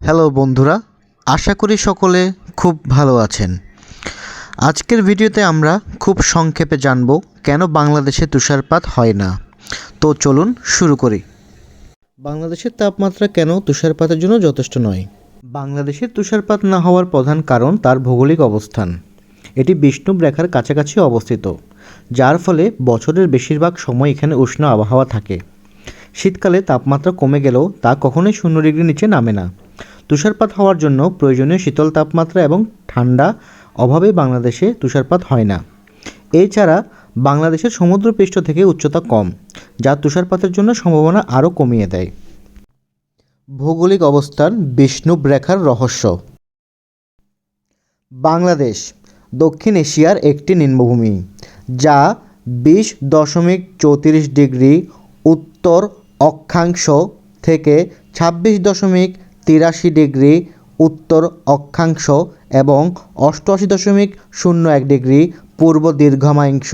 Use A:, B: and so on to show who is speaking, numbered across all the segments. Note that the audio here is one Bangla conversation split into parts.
A: হ্যালো বন্ধুরা আশা করি সকলে খুব ভালো আছেন। আজকের ভিডিওতে আমরা খুব সংক্ষেপে জানব কেন বাংলাদেশে তুষারপাত হয় না। তো চলুন শুরু করি। বাংলাদেশের তাপমাত্রা কেন তুষারপাতের জন্য যথেষ্ট নয়? বাংলাদেশের তুষারপাত না হওয়ার প্রধান কারণ তার ভৌগোলিক অবস্থান। এটি বিষ্ণুব রেখার কাছাকাছি অবস্থিত। যার ফলে বছরের বেশিরভাগ সময় এখানে উষ্ণ আবহাওয়া থাকে। শীতকালে তাপমাত্রা কমে গেলেও তা কখনোই শূন্য ডিগ্রি নিচে নামে না। তুষারপাত হওয়ার জন্য প্রয়োজনীয় শীতল তাপমাত্রা এবং ঠান্ডা অভাবে বাংলাদেশে তুষারপাত হয় না। এছাড়া বাংলাদেশের সমুদ্রপৃষ্ঠ থেকে উচ্চতা কম, যা তুষারপাতের জন্য সম্ভাবনা আরও কমিয়ে দেয়। ভৌগোলিক অবস্থান বিষ্ণুব রেখার রহস্য। বাংলাদেশ, দক্ষিণ এশিয়ার একটি নিম্নভূমি। যা বিশ দশমিক চৌত্রিশ ডিগ্রি উত্তর অক্ষাংশ থেকে ছাব্বিশ দশমিক তিরাশি ডিগ্রি উত্তর অক্ষাংশ এবং অষ্টআশি দশমিক শূন্য এক ডিগ্রি পূর্ব দীর্ঘমাংশ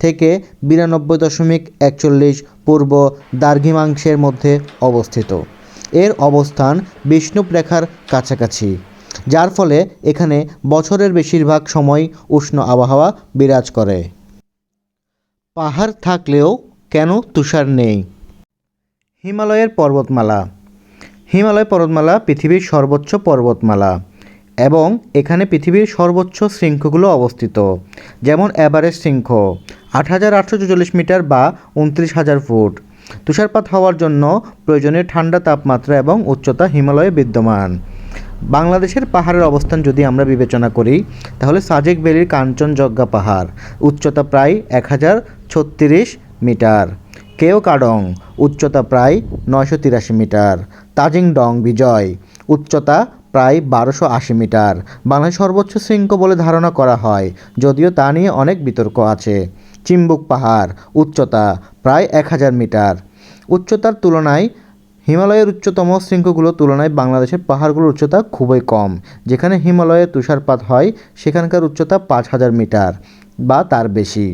A: থেকে বিরানব্বই দশমিক একচল্লিশ পূর্ব দ্রাঘিমাংশের মধ্যে অবস্থিত। এর অবস্থান বিষ্ণুপ রেখার কাছাকাছি, যার ফলে এখানে বছরের বেশিরভাগ সময় উষ্ণ আবহাওয়া বিরাজ করে। পাহাড় থাকলেও কেন তুষার নেই? হিমালয়ের পর্বতমালা। হিমালয় পর্বতমালা পৃথিবীর সর্বোচ্চ পর্বতমালা এবং এখানে পৃথিবীর সর্বোচ্চ শৃঙ্খগুলো অবস্থিত, যেমন এভারেস্ট শৃঙ্খ, আট হাজার আটশো চল্লিশ মিটার বা উনত্রিশ হাজার ফুট। তুষারপাত হওয়ার জন্য প্রয়োজনীয় ঠান্ডা তাপমাত্রা এবং উচ্চতা হিমালয়ে বিদ্যমান। বাংলাদেশের পাহাড়ের অবস্থান যদি আমরা বিবেচনা করি, তাহলে সাজেক ভ্যালির কাঞ্চনজঙ্ঘা পাহাড়, উচ্চতা প্রায় এক হাজার ছত্রিশ মিটার। কেও কাডং, উচ্চতা প্রায় নয়শো তিরাশি মিটার। তাজিংডং, বিজয়, উচ্চতা প্রায় বারোশো আশি মিটার। বাংলাদেশ সর্বোচ্চ শৃঙ্গ বলে ধারণা করা হয়, যদিও তা নিয়ে অনেক বিতর্ক আছে। চিম্বুক পাহাড়, উচ্চতা প্রায় এক হাজার মিটার। উচ্চতার তুলনায় হিমালয়ের উচ্চতম শৃঙ্গগুলোর তুলনায় বাংলাদেশের পাহাড়গুলোর উচ্চতা খুবই কম। যেখানে হিমালয়ে তুষারপাত হয়, সেখানকার উচ্চতা পাঁচ হাজার মিটার বা তার বেশি।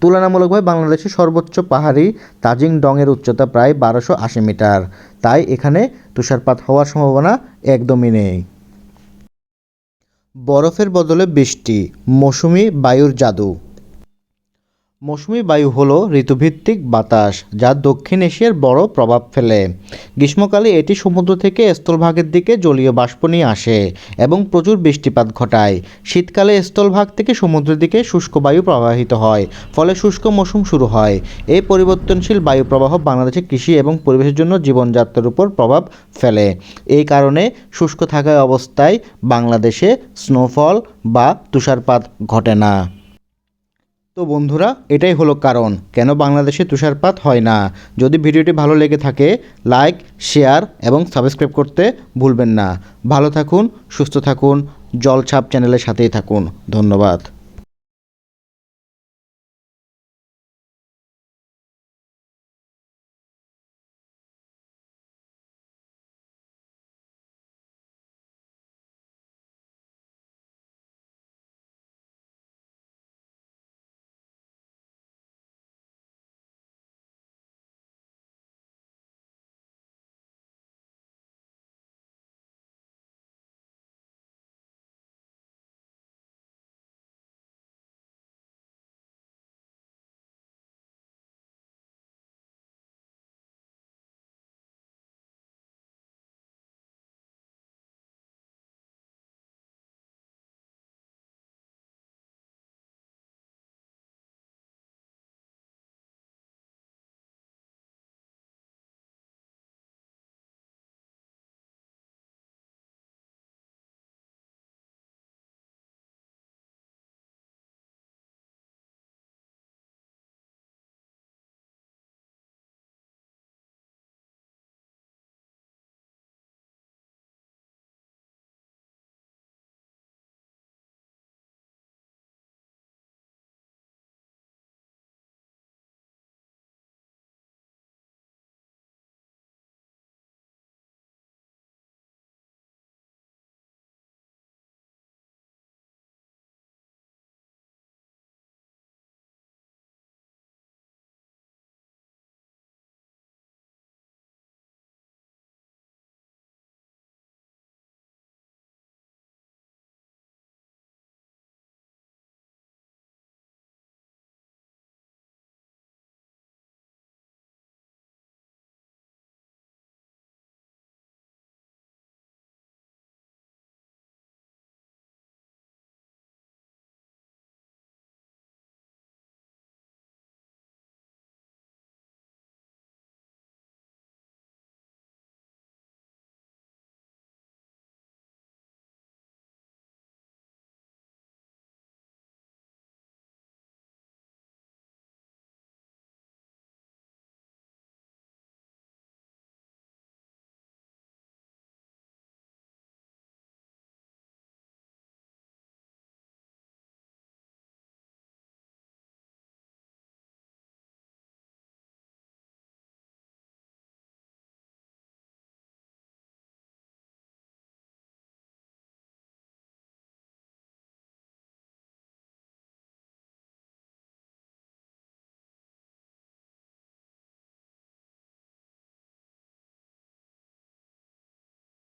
A: তুলনামূলকভাবে বাংলাদেশের সর্বোচ্চ পাহাড়ি তাজিং ডংয়ের উচ্চতা প্রায় বারোশো আশি মিটার। তাই এখানে তুষারপাত হওয়ার সম্ভাবনা একদমই নেই। বরফের বদলে বৃষ্টি, মৌসুমি বায়ুর জাদু। মৌসুমি বায়ু হলো ঋতুভিত্তিক বাতাস, যা দক্ষিণ এশিয়ার বড় প্রভাব ফেলে। গ্রীষ্মকালে এটি সমুদ্র থেকে স্থলভাগের দিকে জলীয় বাষ্প নিয়ে আসে এবং প্রচুর বৃষ্টিপাত ঘটায়। শীতকালে স্থলভাগ থেকে সমুদ্রের দিকে শুষ্ক বায়ু প্রবাহিত হয়, ফলে শুষ্ক মৌসুম শুরু হয়। এই পরিবর্তনশীল বায়ু প্রবাহ বাংলাদেশের কৃষি এবং পরিবেশের জন্য জীবনযাত্রার উপর প্রভাব ফেলে। এই কারণে শুষ্ক থাকা অবস্থায় বাংলাদেশে স্নোফল বা তুষারপাত ঘটে না। তো বন্ধুরা, এটাই হলো কারণ। কেন বাংলাদেশে তুষারপাত হয় না? যদি ভিডিওটি ভালো লেগে থাকে, লাইক, শেয়ার এবং সাবস্ক্রাইব করতে ভুলবেন না। ভালো থাকুন, সুস্থ থাকুন, জলছাপ চ্যানেলের সাথেই থাকুন। ধন্যবাদ।